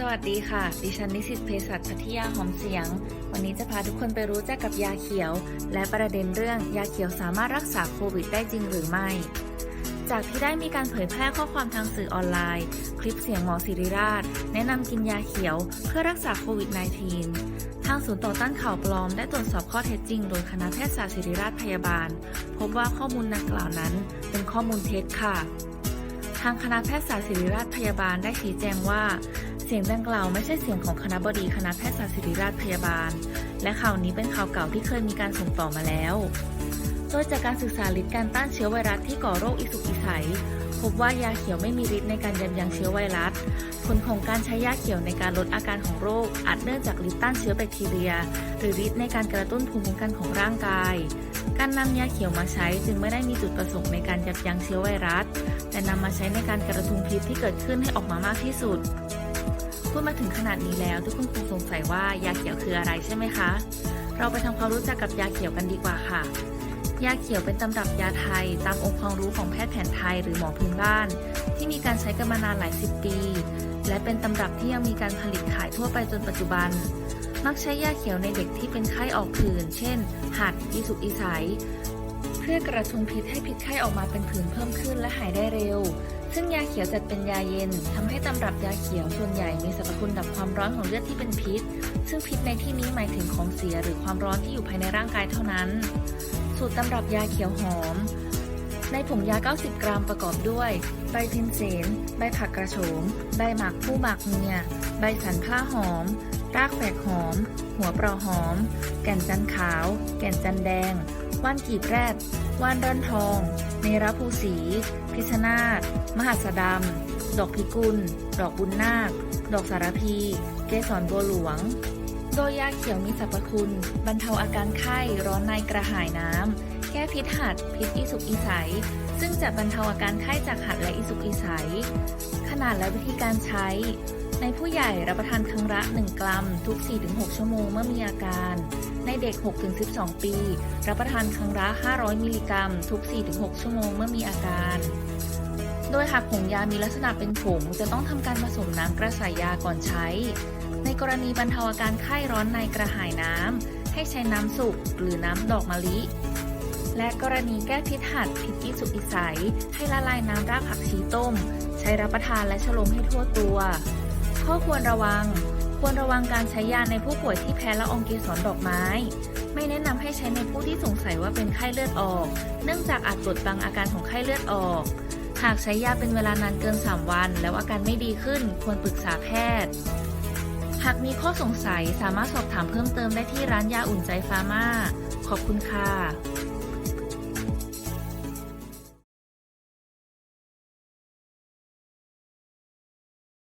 สวัสดีค่ะ ดิฉันนิสิตเภสัชพัทยาหอมเสียง วันนี้จะพาทุกคนไปรู้จักกับยาเขียว และประเด็นเรื่องยาเขียวสามารถรักษาโควิดได้จริงหรือไม่ จากที่ได้มีการเผยแพร่ข้อความทางสื่อออนไลน์ คลิปเสียงหมอศิริราช แนะนำกินยาเขียวเพื่อรักษาโควิด -19 ทางศูนย์ต่อต้านข่าวปลอมได้ตรวจสอบข้อเท็จจริง โดยคณะแพทยศาสตร์ศิริราชพยาบาล พบว่าข้อมูลดังกล่าวนั้น เป็นข้อมูลเท็จค่ะ ทางคณะแพทยศาสตร์ศิริราชพยาบาลได้ชี้แจงว่า เสียงดังกล่าวไม่ใช่เสียงของคณะบดีคณะแพทยศาสตร์ศิริราชพยาบาล และข่าวนี้เป็นข่าวเก่าที่เคยมีการส่งต่อมาแล้ว โดยจากการศึกษาฤทธิ์การต้านเชื้อไวรัสที่ก่อโรคอิสุกอิสัย พบว่ายาเขียวไม่มีฤทธิ์ในการยับยั้งเชื้อไวรัส ผลของการใช้ยาเขียวในการลดอาการของโรค อาจเนื่องจากฤทธิ์ต้านเชื้อแบคทีเรีย หรือฤทธิ์ในการกระตุ้นภูมิคุ้มกันของร่างกาย การนำยาเขียวมาใช้จึงไม่ได้มีจุดประสงค์ในการยับยั้งเชื้อไวรัส แต่นำมาใช้ในการกระทุ้งพิษที่เกิดขึ้นให้ออกมามากที่สุด พูดมาถึงขนาดนี้แล้วทุกคนคงสงสัยว่ายาเขียวคืออะไรใช่ไหมคะ เราไปทำความรู้จักกับยาเขียวกันดีกว่าค่ะ ยาเขียวเป็นตำรับยาไทย ตามองค์ความรู้ของแพทย์แผนไทยหรือหมอพื้นบ้าน ที่มีการใช้กันมานานหลายสิบปี และเป็นตำรับที่ยังมีการผลิตขายทั่วไปจนปัจจุบัน มักใช้ยาเขียวในเด็กที่เป็นไข้ออกผื่น เช่น หัดอีสุกอีใสเพื่อกระทุ้งพิษให้พิษไข้ออกมาเป็นผื่นเพิ่มขึ้นและหายได้เร็ว ซึ่งยาเขียวจัดเป็นยาเย็นทำให้ตำรับยาเขียวส่วนใหญ่มีสรรพคุณดับความร้อนของเลือดที่เป็นพิษ ซึ่งพิษในที่นี้หมายถึงของเสียหรือความร้อนที่อยู่ภายในร่างกายเท่านั้น สูตรตำรับยาเขียวหอม ในผงยา 90 กรัมประกอบด้วย ใบพินเสน ใบผักกระโฉม ใบหมากผู้หมากเมีย ใบสันผ้าหอม รากแฝกหอม หัวปลอหอม แก่นจันขาว แก่นจันแดง ว่านกีบแรด ว่านร่อนทอง เนรภูสี พิชนาศมหัสดำ ดอกพิกุล ดอกบุญนาค ดอกสารพี เกสรบัวหลวง โดยยาเขียวมีสรรพคุณ บรรเทาอาการไข้ร้อนในกระหายน้ำ แก้พิษหัด พิษอีสุกอีใส ซึ่งจะบรรเทาอาการไข้จากหัดและอีสุกอีใส ขนาดและวิธีการใช้ ในผู้ใหญ่รับประทานครั้งละ 1 กรัม ทุก 4-6 ชั่วโมงเมื่อมีอาการ ในเด็ก 6-12 ปี รับประทานครั้งละ 500 มิลลิกรัม ทุก 4-6 ชั่วโมงเมื่อมีอาการ โดยหากผงยามีลักษณะเป็นผงจะต้องทำการผสมน้ำกระใสยาก่อนใช้ ในกรณีบรรเทาอาการไข้ร้อนในกระหายน้ำให้ใช้น้ำสุกหรือน้ำดอกมะลิและกรณีแก้พิษหัดพิษอีสุกอีใสให้ละลายน้ำรากผักชีต้ม ใช้รับประทานและชะลมให้ทั่วตัว ข้อควรระวัง ควรระวังการใช้ยาในผู้ป่วยที่แพ้ละอองเกสรดอกไม้ ไม่แนะนำให้ใช้ในผู้ที่สงสัยว่าเป็นไข้เลือดออก เนื่องจากอาจบดบังอาการของไข้เลือดออก หากใช้ยาเป็นเวลานานเกิน 3 วัน แล้วอาการไม่ดีขึ้น ควรปรึกษาแพทย์ หากมีข้อสงสัยสามารถสอบถามเพิ่มเติมได้ที่ร้านยาอุ่นใจฟาร์มาขอบคุณค่ะ